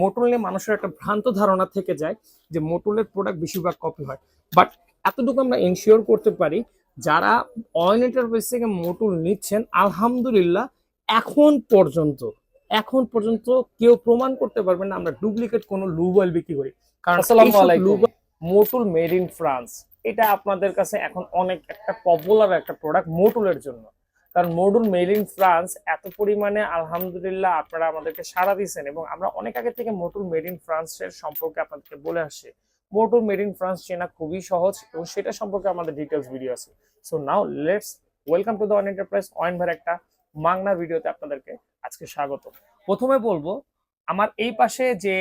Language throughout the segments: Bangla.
মোটল নিয়ে মানুষের একটা ভ্রান্ত ধারণা থেকে যায় যে মোটলের প্রোডাক্ট বেশিরভাগ কপি হয়। বাট এতটুকু আমরা এনশিওর করতে পারি যারা অয়েল এন্টারপ্রাইজ থেকে মোটল নিচ্ছেন আলহামদুলিল্লাহ এখন পর্যন্ত এখন পর্যন্ত কেউ প্রমাণ করতে পারবে না আমরা ডুপ্লিকেট কোনো লুব অয়েল বিক্রি করি। কারণ মোটুল মেড ইন ফ্রান্স এটা আপনাদের কাছে এখন অনেক একটা পপুলার একটা প্রোডাক্ট মোটুলের জন্য। কারণ মডুল মেড ইন ফ্রান্স এত পরিমাণে, আলহামদুলিল্লাহ, আপনারা আমাদেরকে সাড়া দিয়েছেন এবং আমরা অনেক আগে থেকে মোটুল মেড ইন ফ্রান্সের সম্পর্কে আপনাদেরকে বলে আসছি। মোটুল মেড ইন ফ্রান্স চেনা খুবই সহজ এবং সেটা সম্পর্কে আমাদের ডিটেলস ভিডিও আছে। So now let's welcome to the on enterprise অয়েন ভার একটা মাংনা ভিডিওতে আপনাদেরকে আজকে স্বাগত। প্রথমে বলব, আমার এই পাশে যে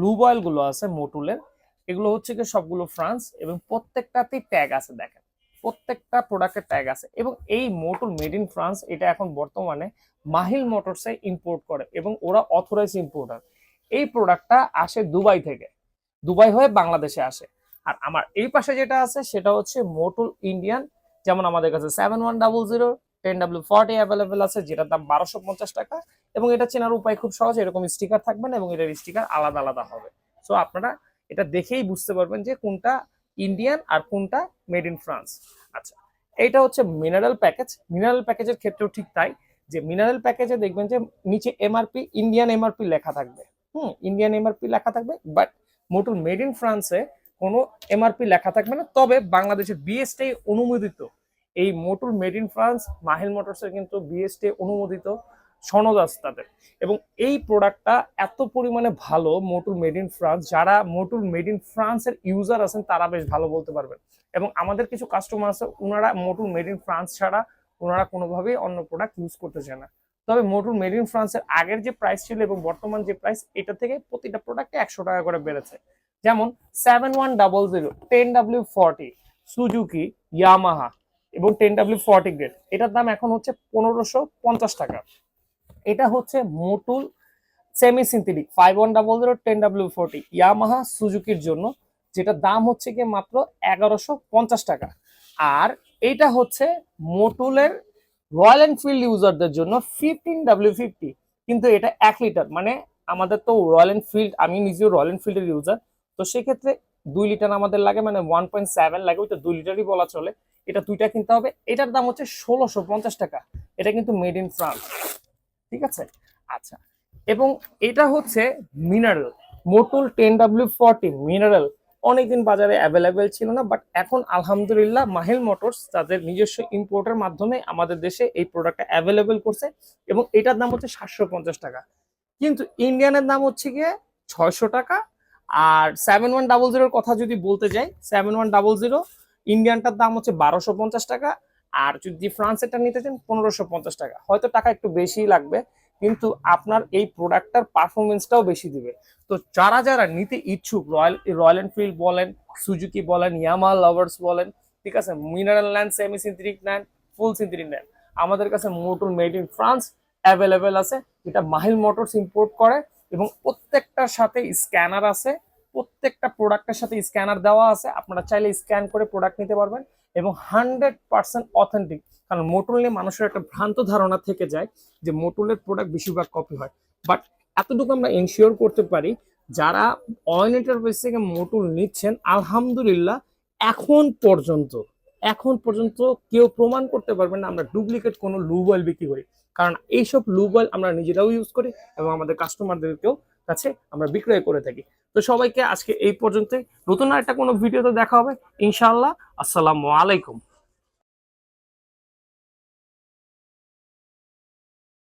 লুব অয়েলগুলো আছে মোটুলের এগুলো হচ্ছে কি সবগুলো ফ্রান্স এবং প্রত্যেকটাতেই ট্যাগ আছে দেখেন। প্রত্যেকটা প্রোডাক্টের ট্যাগ আছে। এবং এই মোটর মেড ইন ফ্রান্স এটা এখন বর্তমানে মাহিল মোটরসে ইম্পোর্ট করে এবং ওরা অথরাইজ ইম্পোর্টার এই প্রোডাক্টটা আসে দুবাই থেকে। দুবাই হয়ে বাংলাদেশে আসে। আর আমার এই পাশে যেটা আছে, সেটা হচ্ছে মোটুল ইন্ডিয়ান, যেমন আমাদের কাছে seven one double zero ten W forty available আছে, যেটার দাম বারোশো পঞ্চাশ টাকা। এবং এটা চেনার উপায় খুব সহজ, এরকম স্টিকার থাকবে না এবং এটার স্টিকার আলাদা আলাদা হবে। সো আপনারা এটা দেখেই বুঝতে পারবেন যে কোনটা ইন্ডিয়ান আর কোনটা মেড ইন ফ্রান্স আচ্ছা এইটা হচ্ছে মিনারেল প্যাকেজ মিনারেল প্যাকেজের ক্ষেত্রেও ঠিক তাই যে মিনারেল প্যাকেজে দেখবেন যে নিচে এমআরপি ইন্ডিয়ান এমআরপি লেখা থাকবে। হুম ইন্ডিয়ান এমআরপি লেখা থাকবে বাট মোটর মেড ইন ফ্রান্সে কোনো এমআরপি লেখা থাকবে না। তবে বাংলাদেশের বিএসটি অনুমোদিত। এই মোটর মেড ইন ফ্রান্স মাহিল মোটরসের কিন্তু বিএসটি অনুমোদিত। সনদ আছে তাদের। এবং এই প্রোডাক্টটা এত পরিমাণে ভালো মোটুল মেড ইন ফ্রান্স যারা মোটুল মেড ইন ফ্রান্সের ইউজার আছেন, তারা বেশ ভালো বলতে পারবেন। এবং আমাদের কিছু কাস্টমার আছে ওনারা মোটুল মেড ইন ফ্রান্স ছাড়া ওনারা কোনোভাবেই অন্য প্রোডাক্ট ইউজ করতে চায় না। তবে মোটুল মেড ইন ফ্রান্সের আগের যে প্রাইস ছিল এবং বর্তমান যে প্রাইস এটা থেকে প্রতিটা প্রোডাক্টে একশো টাকা করে বেড়েছে। যেমন seven one double zero ten W forty Suzuki Yamaha এবং টেন ডাব্লিউ ফর্টি গ্রেড এটার দাম এখন হচ্ছে পনেরোশো পঞ্চাশ টাকা। এটা হচ্ছে Motul semi synthetic five one double zero ten W forty Yamaha সুজুকির জন্য যেটা দাম হচ্ছে গিয়ে মাত্র এগারোশো পঞ্চাশ টাকা। আর এটা হচ্ছে মোটুলের রয়্যাল এনফিল্ড ইউজারদের জন্য ফিফটিন ডাব্লিউ ফিফটি কিন্তু এটা এক লিটার মানে আমাদের তো রয়্যাল এনফিল্ড আমি নিজেও রয়্যাল এনফিল্ডের ইউজার তো সেক্ষেত্রে দুই লিটার আমাদের লাগে মানে ওয়ান পয়েন্ট সেভেন লাগে, ওইটা দুই লিটারই বলা চলে। এটা দুইটা কিনতে হবে, এটার দাম হচ্ছে ষোলোশো পঞ্চাশ টাকা। এটা কিন্তু মেড ইন ফ্রান্স ঠিক আছে? আচ্ছা। এবং এটা হচ্ছে mineral Motul ten W forty mineral অনেকদিন বাজারে অ্যাভেলেবেল ছিল না বাট এখন আলহামদুলিল্লাহ মাহেল মোটরস তাদের নিজস্ব ইম্পোর্টের মাধ্যমে আমাদের দেশে এই প্রোডাক্টটা অ্যাভেলেবেল করছে এবং এটার দাম হচ্ছে সাতশো পঞ্চাশ টাকা। কিন্তু ইন্ডিয়ানের দাম হচ্ছে গিয়ে ছয়শো টাকা। আর সেভেন ওয়ান ডাবল জিরোর কথা যদি বলতে যাই সেভেন ওয়ান ডাবল জিরো ইন্ডিয়ানটার দাম হচ্ছে বারোশো পঞ্চাশ টাকা। আর যদি ফ্রান্সেরটা নিতে চান, পনেরোশো পঞ্চাশ টাকা। হয়তো টাকা একটু বেশি লাগবে, কিন্তু আপনার এই প্রোডাক্টটার পারফরমেন্সটাও বেশি দিবে। তো যারা যারা নিতে ইচ্ছুক, রয়্যাল রয়্যাল এনফিল্ড বলেন, সুজুকি বলেন, ইয়ামা লাভার্স বলেন, ঠিক আছে, মিনারেল নেন, সেমি সিনথেটিক নেন, ফুল সিনথেটিক নেন, আমাদের কাছে motor made in France available আছে। যেটা মাহিল মোটরস ইম্পোর্ট করে এবং প্রত্যেকটার সাথে স্ক্যানার আছে, প্রত্যেকটা প্রোডাক্টের সাথে স্ক্যানার দেওয়া আছে। আপনারা চাইলে স্ক্যান করে প্রোডাক্ট নিতে পারবেন। এবং হান্ড্রেড পার্সেন্ট অথেন্টিক। কারণ মোটর নিয়ে মানুষের একটা ভ্রান্ত ধারণা থেকে যায় যে মোটলের প্রোডাক্ট বেশিরভাগ কপি হয়। বাট এতটুকু আমরা এনশিওর করতে পারি, যারা অয়েল এন্টারপ্রাইজ থেকে মোটর নিচ্ছেন, আলহামদুলিল্লাহ এখন পর্যন্ত এখন পর্যন্ত কেউ প্রমাণ করতে পারবেন না আমরা ডুপ্লিকেট কোনো লুব অয়েল বিক্রি করি। কারণ এইসব লুব অয়েল আমরা নিজেরাও ইউজ করি এবং আমাদের কাস্টমারদেরকেও কাছে আমরা বিক্রয় করে থাকি। তো সবাইকে আজকে এই পর্যন্ত নতুন একটা কোনো ভিডিওতে দেখা হবে। ইনশাআল্লাহ আসসালামু আলাইকুম।